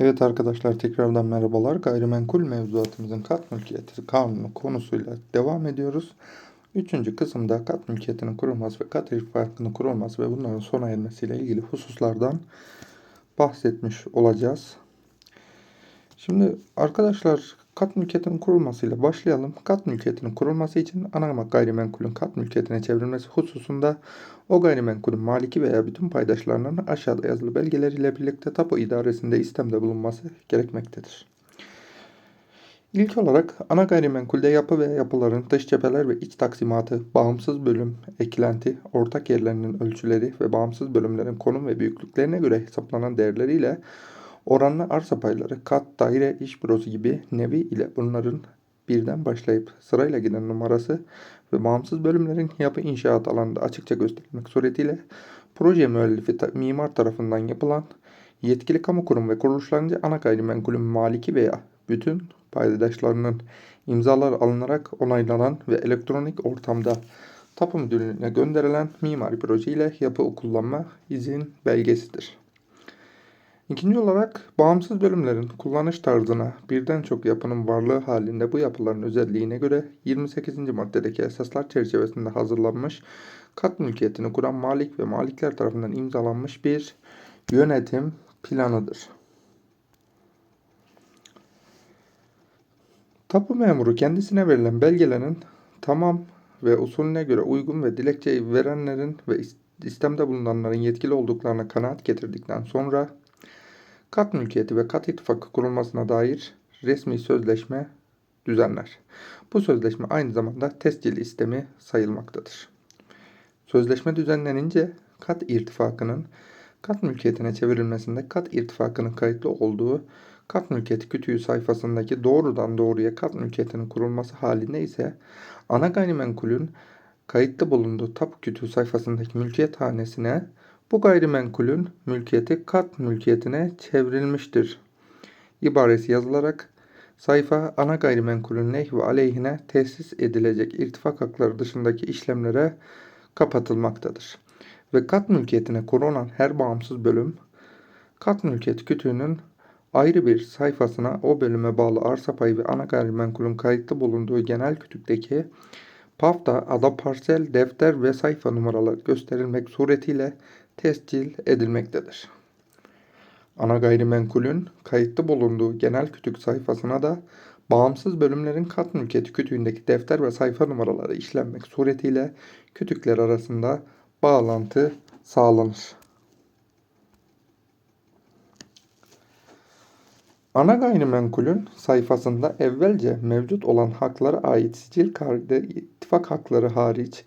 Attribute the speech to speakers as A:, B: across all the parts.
A: Evet arkadaşlar tekrardan merhabalar. Gayrimenkul mevzuatımızın kat mülkiyeti kanunu konusuyla devam ediyoruz. Üçüncü kısımda kat mülkiyetinin kurulması ve kat irtifakının kurulması ve bunların sona ermesiyle ilgili hususlardan bahsetmiş olacağız. Şimdi arkadaşlar kat mülkiyetinin kurulmasıyla başlayalım. Kat mülkiyetinin kurulması için ana gayrimenkulün kat mülkiyetine çevrilmesi hususunda o gayrimenkulün maliki veya bütün paydaşlarının aşağıda yazılı belgeleriyle birlikte tapu idaresinde istemde bulunması gerekmektedir. İlk olarak ana gayrimenkulde yapı veya yapıların dış cepheler ve iç taksimatı, bağımsız bölüm, eklenti, ortak yerlerinin ölçüleri ve bağımsız bölümlerin konum ve büyüklüklerine göre hesaplanan değerleriyle Oranlı arsa payları, kat, daire, iş bürosu gibi nevi ile bunların birden başlayıp sırayla giden numarası ve bağımsız bölümlerin yapı inşaat alanında açıkça gösterilmek suretiyle proje müellifi mimar tarafından yapılan yetkili kamu kurum ve kuruluşlarınca ana gayrimenkulün maliki veya bütün paydaşlarının imzalar alınarak onaylanan ve elektronik ortamda tapu müdürlüğüne gönderilen mimari proje ile yapı kullanma izin belgesidir. İkinci olarak bağımsız bölümlerin kullanış tarzına birden çok yapının varlığı halinde bu yapıların özelliğine göre 28. maddedeki esaslar çerçevesinde hazırlanmış kat mülkiyetini kuran malik ve malikler tarafından imzalanmış bir yönetim planıdır. Tapu memuru kendisine verilen belgelerin tamam ve usulüne göre uygun ve dilekçeyi verenlerin ve istemde bulunanların yetkili olduklarına kanaat getirdikten sonra kat mülkiyeti ve kat ittifakı kurulmasına dair resmi sözleşme düzenler. Bu sözleşme aynı zamanda tescil istemi sayılmaktadır. Sözleşme düzenlenince kat irtifakının kat mülkiyetine çevrilmesinde kat irtifakının kayıtlı olduğu kat mülkiyeti kütüğü sayfasındaki doğrudan doğruya kat mülkiyetinin kurulması halinde ise ana gayrimenkulün kayıtlı bulunduğu tapu kütüğü sayfasındaki mülkiyet hanesine bu gayrimenkulün mülkiyeti kat mülkiyetine çevrilmiştir. İbaresi yazılarak sayfa ana gayrimenkulün leh ve aleyhine tesis edilecek irtifak hakları dışındaki işlemlere kapatılmaktadır. Ve kat mülkiyetine korunan her bağımsız bölüm kat mülkiyet kütüğünün ayrı bir sayfasına o bölüme bağlı arsa payı ve ana gayrimenkulün kayıtlı bulunduğu genel kütükteki PAF'ta ada parsel, defter ve sayfa numaraları gösterilmek suretiyle tescil edilmektedir. Ana gayrimenkulün kayıtlı bulunduğu genel kütük sayfasına da bağımsız bölümlerin kat mülkiyeti kütüğündeki defter ve sayfa numaraları işlenmek suretiyle kütükler arasında bağlantı sağlanır. Ana gayrimenkulün sayfasında evvelce mevcut olan haklara ait sicil kaydı ittifak hakları hariç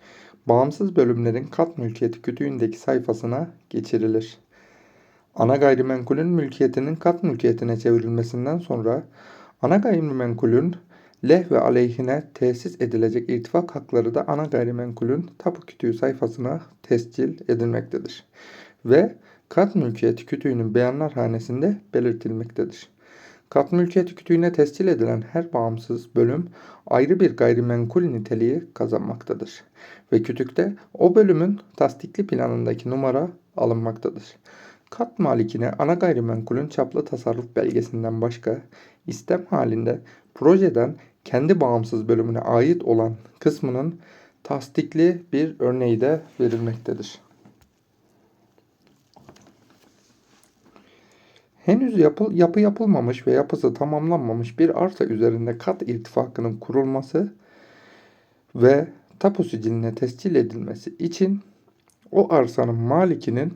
A: bağımsız bölümlerin kat mülkiyeti kütüğündeki sayfasına geçirilir. Ana gayrimenkulün mülkiyetinin kat mülkiyetine çevrilmesinden sonra ana gayrimenkulün leh ve aleyhine tesis edilecek irtifak hakları da ana gayrimenkulün tapu kütüğü sayfasına tescil edilmektedir. Ve kat mülkiyeti kütüğünün beyanlar hanesinde belirtilmektedir. Kat mülkiyeti kütüğüne tescil edilen her bağımsız bölüm ayrı bir gayrimenkul niteliği kazanmaktadır ve kütükte o bölümün tasdikli planındaki numara alınmaktadır. Kat malikine ana gayrimenkulün çaplı tasarruf belgesinden başka istem halinde projeden kendi bağımsız bölümüne ait olan kısmının tasdikli bir örneği de verilmektedir. Henüz yapı, yapı yapılmamış ve yapısı tamamlanmamış bir arsa üzerinde kat irtifakının kurulması ve tapu siciline tescil edilmesi için o arsanın malikinin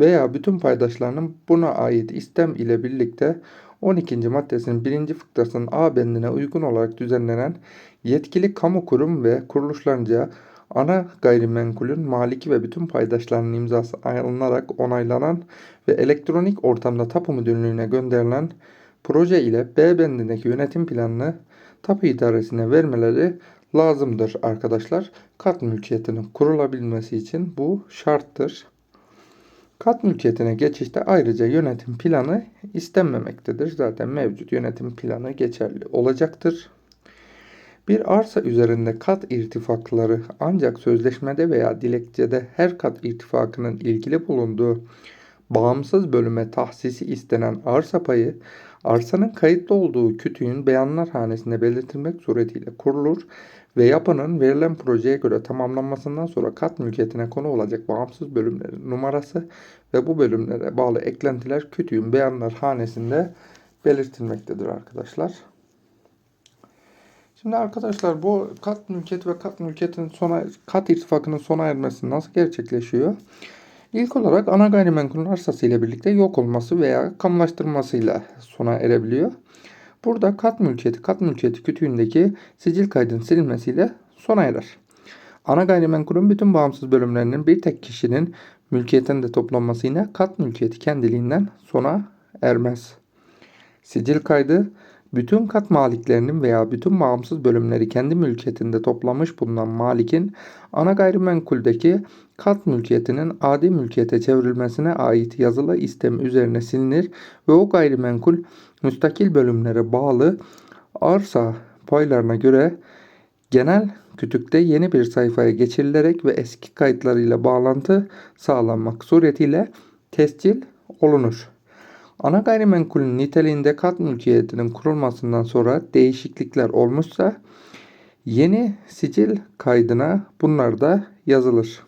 A: veya bütün paydaşlarının buna ait istem ile birlikte 12. maddesinin 1. fıkrasının A bendine uygun olarak düzenlenen yetkili kamu kurum ve kuruluşlarınca ana gayrimenkulün maliki ve bütün paydaşlarının imzası alınarak onaylanan ve elektronik ortamda tapu müdürlüğüne gönderilen proje ile B bendindeki yönetim planını tapu idaresine vermeleri lazımdır arkadaşlar. Kat mülkiyetinin kurulabilmesi için bu şarttır. Kat mülkiyetine geçişte ayrıca yönetim planı istenmemektedir. Zaten mevcut yönetim planı geçerli olacaktır. Bir arsa üzerinde kat irtifakları ancak sözleşmede veya dilekçede her kat irtifakının ilgili bulunduğu bağımsız bölüme tahsisi istenen arsa payı, arsanın kayıtlı olduğu kütüğün beyanlar hanesinde belirtilmek suretiyle kurulur ve yapının verilen projeye göre tamamlanmasından sonra kat mülkiyetine konu olacak bağımsız bölümlerin numarası ve bu bölümlere bağlı eklentiler kütüğün beyanlar hanesinde belirtilmektedir arkadaşlar. Şimdi arkadaşlar bu kat mülkiyet ve kat mülkiyetin sona kat irtifakının sona ermesi nasıl gerçekleşiyor? İlk olarak ana gayrimenkulün arsası ile birlikte yok olması veya kamulaştırmasıyla sona erebiliyor. Burada kat mülkiyeti, kat mülkiyeti kütüğündeki sicil kaydının silinmesiyle sona erer. Ana gayrimenkulün bütün bağımsız bölümlerinin bir tek kişinin mülkiyetinde toplanmasıyla kat mülkiyeti kendiliğinden sona ermez. Sicil kaydı bütün kat maliklerinin veya bütün bağımsız bölümleri kendi mülkiyetinde toplamış bulunan malikin ana gayrimenkuldeki kat mülkiyetinin adi mülkiyete çevrilmesine ait yazılı istem üzerine silinir ve o gayrimenkul müstakil bölümlere bağlı arsa paylarına göre genel kütükte yeni bir sayfaya geçirilerek ve eski kayıtlarıyla bağlantı sağlanmak suretiyle tescil olunur. Ana gayrimenkulün niteliğinde kat mülkiyetinin kurulmasından sonra değişiklikler olmuşsa yeni sicil kaydına bunlar da yazılır.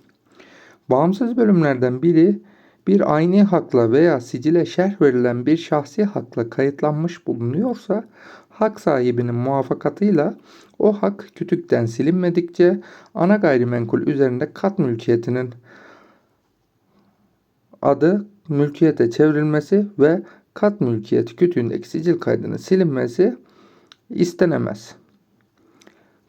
A: Bağımsız bölümlerden biri bir aynı hakla veya sicile şerh verilen bir şahsi hakla kayıtlanmış bulunuyorsa hak sahibinin muvaffakatıyla o hak kütükten silinmedikçe ana gayrimenkul üzerinde kat mülkiyetinin adı mülkiyete çevrilmesi ve kat mülkiyeti kütüğündeki sicil kaydının silinmesi istenemez.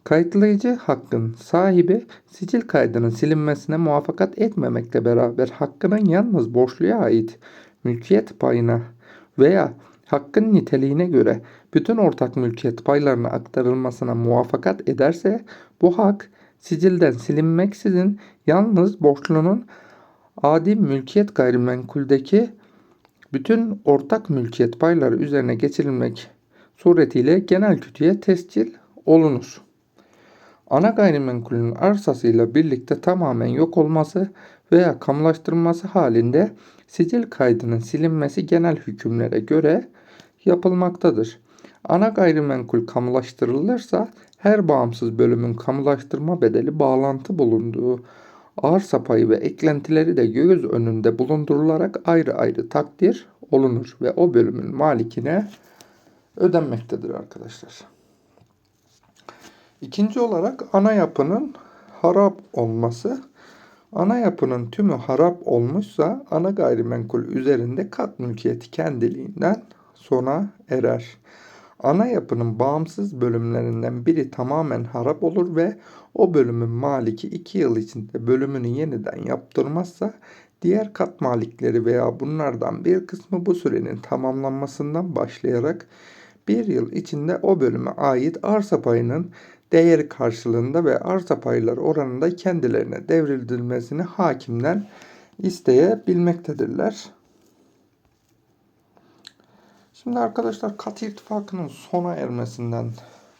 A: Kayıtlayıcı hakkın sahibi sicil kaydının silinmesine muvaffakat etmemekle beraber hakkının yalnız borçluya ait mülkiyet payına veya hakkın niteliğine göre bütün ortak mülkiyet paylarına aktarılmasına muvaffakat ederse bu hak sicilden silinmeksizin yalnız borçlunun adi mülkiyet gayrimenkuldeki bütün ortak mülkiyet payları üzerine geçirilmek suretiyle genel kütüye tescil olunur. Ana gayrimenkulün arsasıyla birlikte tamamen yok olması veya kamulaştırılması halinde sicil kaydının silinmesi genel hükümlere göre yapılmaktadır. Ana gayrimenkul kamulaştırılırsa her bağımsız bölümün kamulaştırma bedeli bağlantı bulunduğu arsa payı ve eklentileri de göz önünde bulundurularak ayrı ayrı takdir olunur ve o bölümün malikine ödenmektedir arkadaşlar. İkinci olarak ana yapının harap olması. Ana yapının tümü harap olmuşsa ana gayrimenkul üzerinde kat mülkiyeti kendiliğinden sona erer. Ana yapının bağımsız bölümlerinden biri tamamen harap olur ve o bölümün maliki 2 yıl içinde bölümünü yeniden yaptırmazsa diğer kat malikleri veya bunlardan bir kısmı bu sürenin tamamlanmasından başlayarak bir yıl içinde o bölüme ait arsa payının değeri karşılığında ve arsa payları oranında kendilerine devredilmesini hakimden isteyebilmektedirler. Şimdi arkadaşlar kat irtifakının sona ermesinden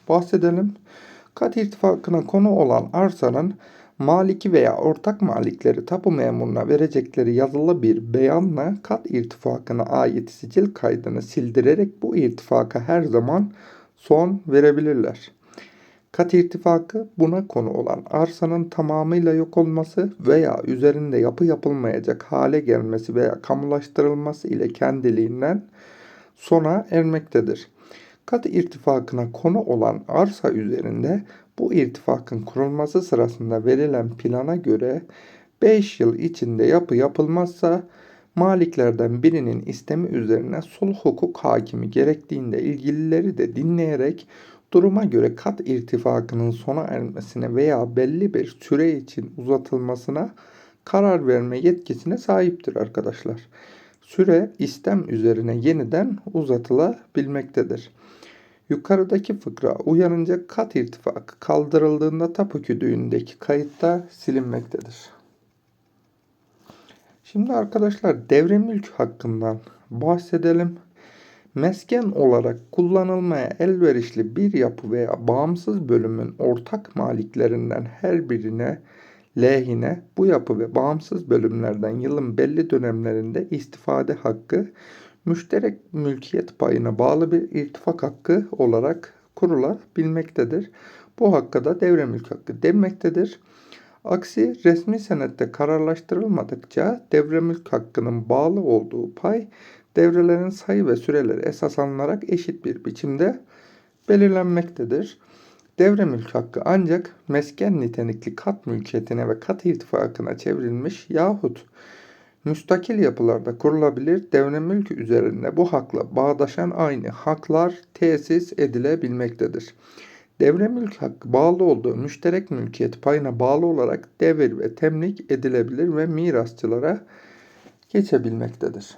A: bahsedelim. Kat irtifakına konu olan arsanın maliki veya ortak malikleri tapu memuruna verecekleri yazılı bir beyanla kat irtifakına ait sicil kaydını sildirerek bu irtifaka her zaman son verebilirler. Kat irtifakı buna konu olan arsanın tamamıyla yok olması veya üzerinde yapı yapılmayacak hale gelmesi veya kamulaştırılması ile kendiliğinden sona ermektedir. Kat irtifakına konu olan arsa üzerinde bu irtifakın kurulması sırasında verilen plana göre 5 yıl içinde yapı yapılmazsa maliklerden birinin istemi üzerine sulh hukuk hakimi gerektiğinde ilgilileri de dinleyerek duruma göre kat irtifakının sona ermesine veya belli bir süre için uzatılmasına karar verme yetkisine sahiptir arkadaşlar süre istem üzerine yeniden uzatılabilmektedir. Yukarıdaki fıkra uyanınca kat irtifakı kaldırıldığında tapu küdüğündeki kayıtta silinmektedir. Şimdi arkadaşlar devre mülk hakkından bahsedelim. Mesken olarak kullanılmaya elverişli bir yapı veya bağımsız bölümün ortak maliklerinden her birine lehine bu yapı ve bağımsız bölümlerden yılın belli dönemlerinde istifade hakkı müşterek mülkiyet payına bağlı bir irtifak hakkı olarak kurulabilmektedir. Bu hakka da devre mülk hakkı denmektedir. Aksi resmi senette kararlaştırılmadıkça devre mülk hakkının bağlı olduğu pay devrelerin sayı ve süreleri esas alınarak eşit bir biçimde belirlenmektedir. Devre mülk hakkı ancak mesken nitelikli kat mülkiyetine ve kat irtifakına çevrilmiş yahut müstakil yapılarda kurulabilir devre mülk üzerinde bu hakla bağdaşan aynı haklar tesis edilebilmektedir. Devre mülk hakkı bağlı olduğu müşterek mülkiyet payına bağlı olarak devir ve temlik edilebilir ve mirasçılara geçebilmektedir.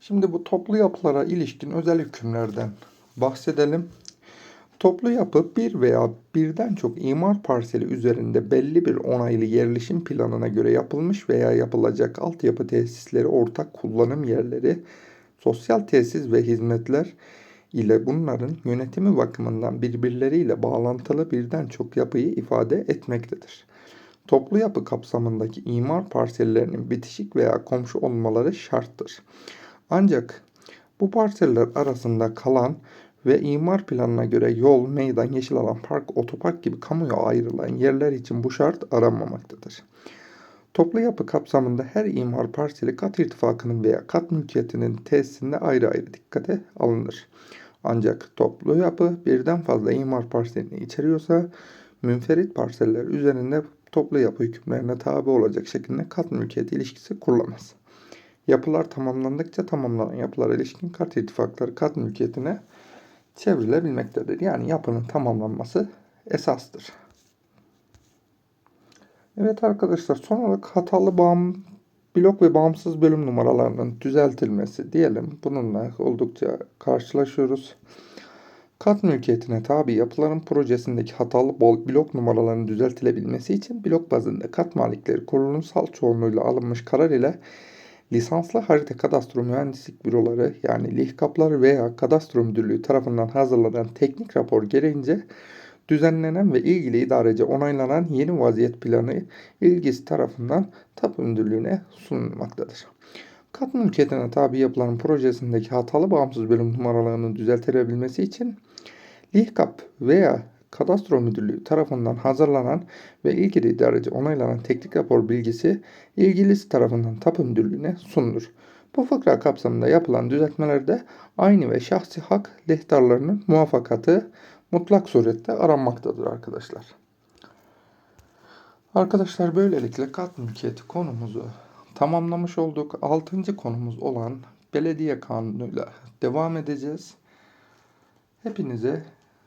A: Şimdi bu toplu yapılara ilişkin özel hükümlerden bahsedelim. Toplu yapı bir veya birden çok imar parseli üzerinde belli bir onaylı yerleşim planına göre yapılmış veya yapılacak altyapı tesisleri, ortak kullanım yerleri, sosyal tesis ve hizmetler ile bunların yönetimi bakımından birbirleriyle bağlantılı birden çok yapıyı ifade etmektedir. Toplu yapı kapsamındaki imar parsellerinin bitişik veya komşu olmaları şarttır. Ancak bu parseller arasında kalan ve imar planına göre yol, meydan, yeşil alan, park, otopark gibi kamuya ayrılan yerler için bu şart aranmamaktadır. Toplu yapı kapsamında her imar parseli kat irtifakının veya kat mülkiyetinin tesisinde ayrı ayrı dikkate alınır. Ancak toplu yapı birden fazla imar parselini içeriyorsa münferit parseller üzerinde toplu yapı hükümlerine tabi olacak şekilde kat mülkiyet ilişkisi kurulamaz. Yapılar tamamlandıkça tamamlanan yapılara ilişkin kat irtifakları kat mülkiyetine çevrilebilmektedir. Yani yapının tamamlanması esastır. Evet arkadaşlar son olarak hatalı bağım blok ve bağımsız bölüm numaralarının düzeltilmesi diyelim. Bununla oldukça karşılaşıyoruz. Kat mülkiyetine tabi yapıların projesindeki hatalı blok numaralarının düzeltilebilmesi için blok bazında kat malikleri kurulumsal çoğunluğuyla alınmış karar ile lisanslı harita kadastro mühendislik büroları yani LİHKAP'lar veya kadastro müdürlüğü tarafından hazırlanan teknik rapor gereğince düzenlenen ve ilgili idarece onaylanan yeni vaziyet planı ilgisi tarafından tapu müdürlüğüne sunulmaktadır. Kat mülkiyetine tabi yapılan projesindeki hatalı bağımsız bölüm numaralarının düzeltilebilmesi için LİHKAP veya Kadastro Müdürlüğü tarafından hazırlanan ve ilgili idareci onaylanan teknik rapor bilgisi ilgilisi tarafından tapu müdürlüğüne sunulur. Bu fıkra kapsamında yapılan düzeltmelerde aynı ve şahsi hak lehtarlarının muvaffakatı mutlak surette aranmaktadır arkadaşlar. Arkadaşlar böylelikle kat mülkiyeti konumuzu tamamlamış olduk. Altıncı konumuz olan belediye kanunuyla devam edeceğiz. Hepinize